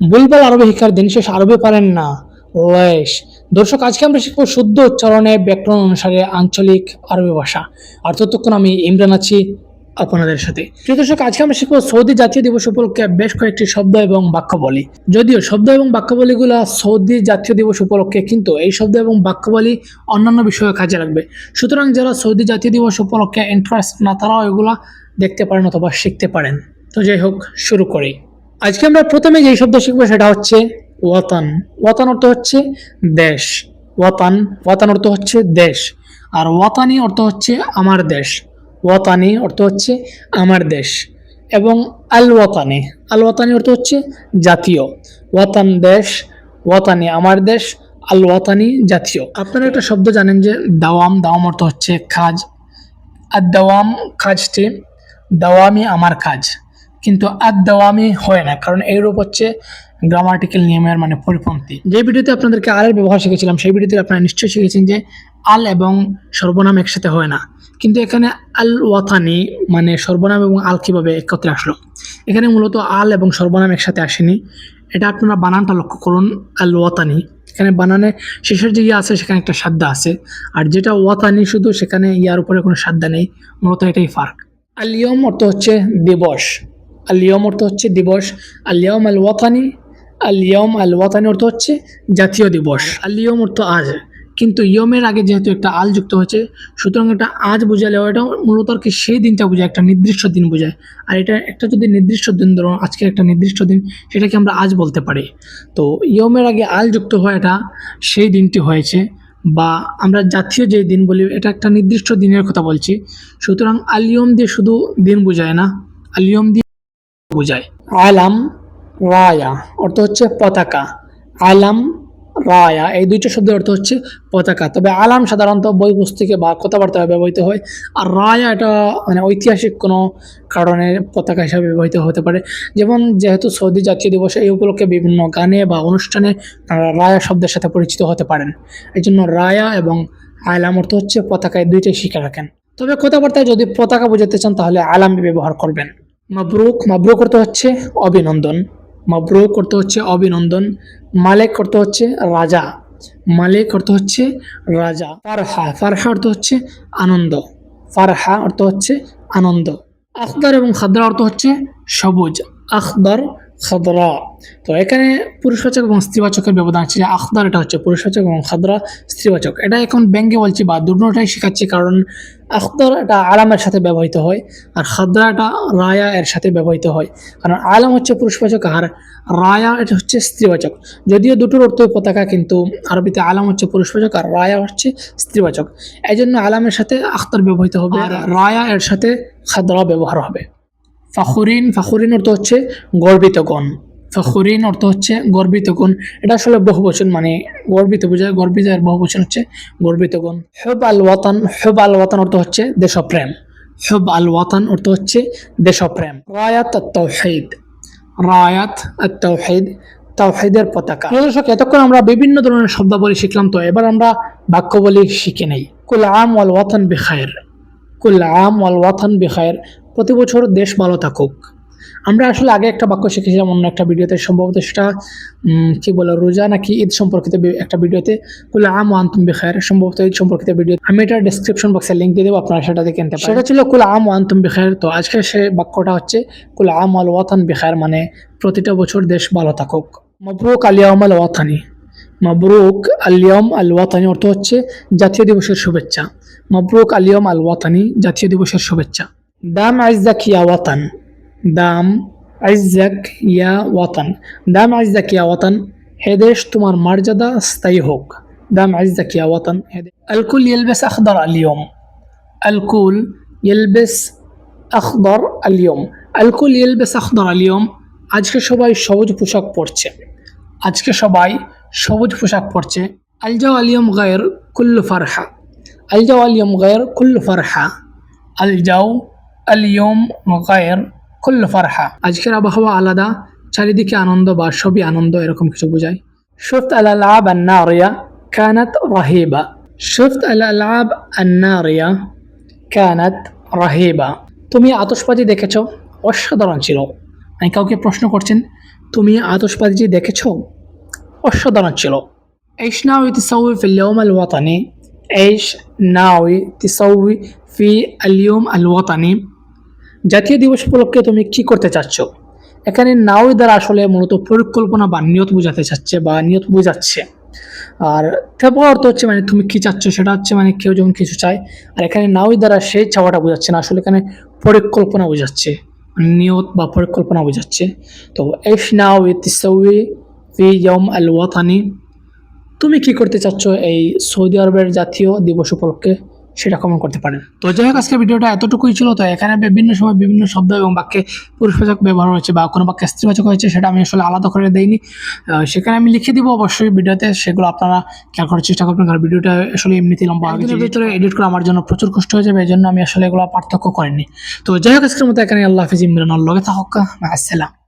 বুলবাল আরবি শিক্ষার দিন শেষ আরবি পারেন না। লেশ দর্শক, আজকে আমরা শিখব শুদ্ধ উচ্চারণে ব্যাকরণ অনুসারে আঞ্চলিক আরবি ভাষা। আর ততক্ষণ আমি ইমরান আছি আপনাদের সাথে। প্রিয় দর্শক, আজকে আমরা শিখব সৌদি জাতীয় দিবস উপলক্ষে বেশ কয়েকটি শব্দ এবং বাক্যাবলী। যদিও শব্দ এবং বাক্যাবলীগুলো সৌদি জাতীয় দিবস উপলক্ষে, কিন্তু এই শব্দ এবং বাক্যাবলী অন্যান্য বিষয়ে কাজে লাগবে। সুতরাং যারা সৌদি জাতীয় দিবস উপলক্ষে ইন্টারেস্ট না, তারাও এগুলা দেখতে পারেন অথবা শিখতে পারেন। তো যাই হোক, শুরু করি। আজকে আমরা প্রথমে যে শব্দ শিখব সেটা হচ্ছে ওয়াতান। ওয়াতান অর্থ হচ্ছে দেশ। ওয়াতান ওয়াতান অর্থ হচ্ছে দেশ। আর ওয়াতানি অর্থ হচ্ছে আমার দেশ। ওয়াতানি অর্থ হচ্ছে আমার দেশ। এবং আল ওয়াতানি আল ওয়াতানি অর্থ হচ্ছে জাতীয়। ওয়াতান দেশ, ওয়াতানি আমার দেশ আল ওয়াতানি জাতীয়। আপনারা একটা শব্দ জানেন যে দাওয়াম। দাওয়াম অর্থ হচ্ছে কাজ। আর দাওয়াম, কাজটি দাওয়ামি আমার কাজ। কিন্তু আর দাওয়ামি হয় না, কারণ এইরূপ হচ্ছে গ্রামাটিক্যাল নিয়মের মানে পরিপন্থী। যে ভিডিওতে আপনাদেরকে আলের ব্যবহার শিখেছিলাম, সেই ভিডিওতে আপনারা নিশ্চয়ই শিখেছেন যে আল এবং সর্বনাম একসাথে হয় না। কিন্তু এখানে আল ওয়াতানি মানে সর্বনাম এবং আল কীভাবে একত্রে আসলো? এখানে মূলত আল এবং সর্বনাম একসাথে আসেনি। এটা আপনারা বানানটা লক্ষ্য করুন আল ওয়াতানি এখানে বানানে শেষের যে ইয়ে আছে, সেখানে একটা সাদ্দা আছে। আর যেটা ওয়াতানি শুধু, সেখানে ইয়ার উপরে কোনো সাদ্দা নেই। মূলত এটাই ফার্ক। আলিয়ম অর্থ হচ্ছে দিবস। আলিয়ম অর্থ হচ্ছে দিবস আলিয়ম আল ওয়াতানি আলিয়ম আল ওয়াতানি অর্থ হচ্ছে জাতীয় দিবস। আলিয়ম অর্থ আজ, কিন্তু ইয়মের আগে যেহেতু একটা আল যুক্ত হয়েছে, সুতরাং এটা আজ বোঝালেও এটা মূলত আর কি সেই দিনটা বোঝায়, একটা নির্দিষ্ট দিন বোঝায়। আর এটা একটা যদি নির্দিষ্ট দিন ধরুন আজকে একটা নির্দিষ্ট দিন, সেটাকে আমরা আজ বলতে পারি। তো ইয়মের আগে আল যুক্ত এটা সেই দিনটি হয়েছে, বা আমরা জাতীয় যে দিন বলি, এটা একটা নির্দিষ্ট দিনের কথা বলছি। সুতরাং আলিয়ম দিয়ে শুধু দিন বোঝায় না আলিয়ম দিয়ে বোঝায়। আলাম, রায়া অর্থ হচ্ছে পতাকা। আলাম, রায়া এই দুইটা শব্দের অর্থ হচ্ছে পতাকা। তবে আলাম সাধারণত বই, পুস্তকে বা কথাবার্তায় ব্যবহৃত হয়। আর রায়া এটা মানে ঐতিহাসিক কোনো কারণে পতাকা হিসাবে ব্যবহৃত হতে পারে। যেমন যেহেতু সৌদি জাতীয় দিবসে এই উপলক্ষে বিভিন্ন গানে বা অনুষ্ঠানে তারা রায়া শব্দের সাথে পরিচিত হতে পারেন। এই জন্য রায়া এবং আলাম অর্থ হচ্ছে পতাকায় দুইটাই শিখে রাখেন। তবে কথাবার্তায় যদি পতাকা বোঝাতে চান, তাহলে আলাম ব্যবহার করবেন। মাবরুক মাবরুক করতে হচ্ছে অভিনন্দন, মাবরুক করতে হচ্ছে অভিনন্দন, মালেক করতে হচ্ছে রাজা, মালেক করতে হচ্ছে রাজা, ফারহা ফারহা অর্থ হচ্ছে আনন্দ, ফারহা অর্থ হচ্ছে আনন্দ, আখদার এবং খাদরা অর্থ হচ্ছে সবুজ, আখদার খাদরা। তো এখানে পুরুষবাচক এবং স্ত্রীবাচকের ব্যবধান আছে। যে আখদার এটা হচ্ছে পুরুষবাচক এবং খাদরা স্ত্রীবাচক। এটা এখন ব্যঙ্গে বলছি বা দুটোটাই শেখাচ্ছি কারণ আখদার এটা আলামের সাথে ব্যবহৃত হয় আর খাদরা এটা রায়া এর সাথে ব্যবহৃত হয়। কারণ আলাম হচ্ছে পুরুষবাচক আর রায়া এটা হচ্ছে স্ত্রীবাচক। যদিও দুটোর অর্থ পতাকা কিন্তু আরবিতে আলাম হচ্ছে পুরুষবাচক আর রায়া হচ্ছে স্ত্রীবাচক। এই জন্য আলামের সাথে আখতার ব্যবহৃত হবে আর রায়া এর সাথে খাদরা ব্যবহার হবে। ফাখুরিন ফাখুরিন অর্থ হচ্ছে গর্বিত গণ। ফখরিন অর্থ হচ্ছে গর্বিত গণ। এটা আসলে বহুবচন মানে গর্বিত বোঝায় গর্বিত এর বহুবচন হচ্ছে গর্বিত গণ। হেব আল ওয়াতান হেব আল ওয়াতান অর্থ হচ্ছে দেশপ্রেম। হেব আল ওয়াতান অর্থ হচ্ছে দেশপ্রেম। রায়াত তৌহিদ রায়াত তৌহিদ তাওহিদের পতাকা। দর্শক, এতক্ষণ আমরা বিভিন্ন ধরনের শব্দাবলী শিখলাম, তো এবার আমরা বাক্যবলী শিখে নেই। কুল আম ওয়াল ওয়াতান বেখায়ের কুল আম ওয়াল ওয়াতান বেখায়ের, প্রতি বছর দেশ ভালো থাকুক। আমরা আসলে আগে একটা বাক্য শিখেছিলাম, অন্য একটা ভিডিওতে, সম্ভবত সেটা কি বলে, রোজা নাকি ঈদ সম্পর্কিত একটা ভিডিওতে কুল আম ওয়ান তুম বেখায়ের, সম্ভবত ঈদ সম্পর্কিত ভিডিও। আমি এটা ডিসক্রিপশন বক্সে লিঙ্ক দিয়ে দেবো, আপনারা সেটা দেখে নিতে সেটা ছিল কুল আম ওয়ান তুম বেখায়ের। তো আজকে সে বাক্যটা হচ্ছে কুল আম আল ওয়াতান বেখায়ের মানে প্রতিটা বছর দেশ ভালো থাকুক। মবরুক আলিয়াম আল ওয়াতানি। মবরুক আলিয়ম আল ওয়াতানি অর্থ হচ্ছে জাতীয় দিবসের শুভেচ্ছা মবরুক আলিয়ম আল ওয়াতানি জাতীয় দিবসের শুভেচ্ছা দাম আইজাক ইয়া ওয়াতান দাম আইজাক ইয়া ওয়াতান দাম আইজাক ইয়া ওয়াতান হে দেশ তোমার মর্যাদা স্থায়ী হোক দাম আইজাক ইয়া ওয়াতান হে দেশ الكل يلبس أخضر اليوم الكل يلبس أخضر اليوم الكل يلبس أخضر اليوم আজকে সবাই সবুজ পোশাক পরছে আজকে সবাই সবুজ পোশাক পরছে আলজাও আলিয়ম গায়ের কুল্লু ফারহা আলজাও আলিয়ম গায়ের কুল্লু ফারহা আলজাও আলিয়ম গায়ের কুল্লু ফারহা আজকের আবহাওয়া আলাদা চারিদিকে আনন্দ বা সবই আনন্দ এরকম কিছু বোঝায় شفت الألعاب النارية كانت رهيبة شفت الألعاب النارية كانت رهيبة তুমি আতশবাজি দেখেছো অসাধারণ ছিল মানে কাউকে প্রশ্ন করছেন তুমি আতশবাজি দেখেছ অসাধারণ ছিল ايش ناوي تسوي في اليوم الوطني ايش ناوي تسوي في اليوم الوطني জাতীয় দিবস উপলক্ষে তুমি কি করতে চাচ্ছ এখানে নাওই দ্বারা আসলে মূলত পরিকল্পনা বা নিয়ত বোঝাতে চাচ্ছে বা নিয়ত বোঝাচ্ছে আর তারপর অর্থ হচ্ছে মানে তুমি কি চাচ্ছ সেটা হচ্ছে মানে কেউ যখন কিছু চায় আর এখানে নাওই দ্বারা সেই চাওয়াটা বোঝাচ্ছে না আসলে এখানে পরিকল্পনা বোঝাচ্ছে মানে নিয়ত বা পরিকল্পনা বোঝাচ্ছে তো এস নাওই তিসৌই ফি ইয়ম আল ওয়াতানি। তুমি কি করতে চাচ্ছ এই সৌদি আরবের জাতীয় দিবস উপলক্ষে? সেটা কমেন্ট করতে পারেন। তো যাই হোক আজকে ভিডিওটা এতটুকুই ছিল। তো এখানে বিভিন্ন সময় বিভিন্ন শব্দ এবং বাক্যে পুরুষবাচক ব্যবহার হয়েছে বা কোনো বাক্যে স্ত্রীবাচক হয়েছে সেটা আমি আসলে আলাদা করে দেইনি। সেখানে আমি লিখে দিব অবশ্যই ভিডিওতে সেগুলো আপনারা খেয়াল করার চেষ্টা করবেন কারণ ভিডিওটা আসলে এমনিতেই লম্বা। হবে ভিতরে। এডিট করা আমার জন্য প্রচুর কষ্ট হয়ে যাবে এই জন্য আমি আসলে এগুলো পার্থক্য করিনি। তো যাই হোক আজকের মতো এখানে আল্লাহ হাফিজ ইমরান আল্লাহ থাকা আসসালাম